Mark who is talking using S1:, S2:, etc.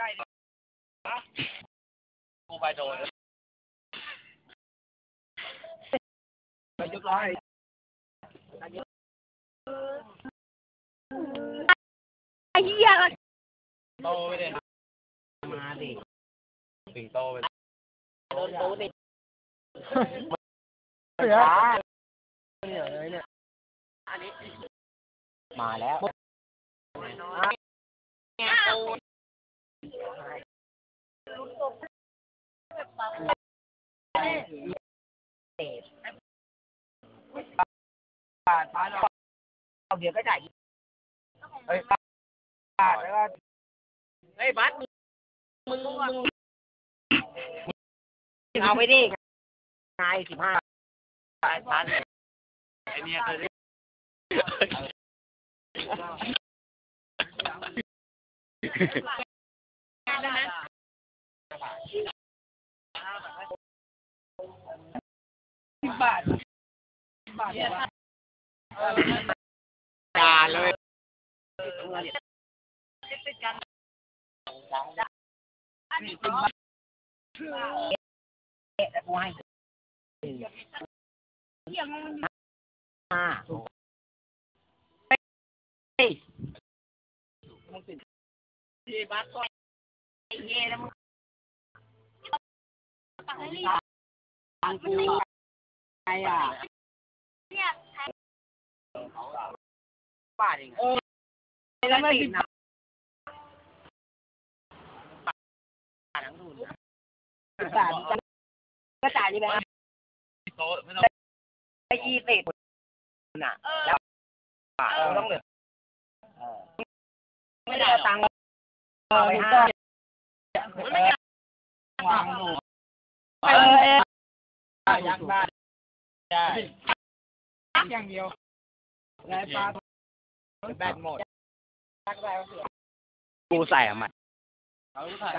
S1: ใกล้ๆเลยนะกูไปโดนไปยกร้อย
S2: ไอ้เหี้ยละ
S1: โตไปเลยมาดิสิงโตไปโดนโตดิเสือเนี่ยเลยเนี่ยอันนี้มาแล้ว บาทบาทเราเดี๋ยวก็จ่ายเฮ้ยบาทแล้วก็เฮ้ยบัสมึงมึงมึงเอาไปดินายสิบห้าพันไอเนี่ยคือสิบ บาทบาทจานเลยอ่าเฮ้ยที่บัสก็ไอ้เย่แล้วมึง ทางกูไงอะบาทเองเออแล้วไม่ติดนะบาททั้งทุนบาทก็จ่ายนี่ไหมโต๊ะไม่ต้องไปยี่สิบน่ะแล้วบาทต้องเหลือไม่ได้ตังค์ไปห้าไม่ได้วางหนูเออเออยักได้ ได้อย่างเดียวไรปลาแบตหมดยักได้ก็เสียกูใส่อะมันเขาใส่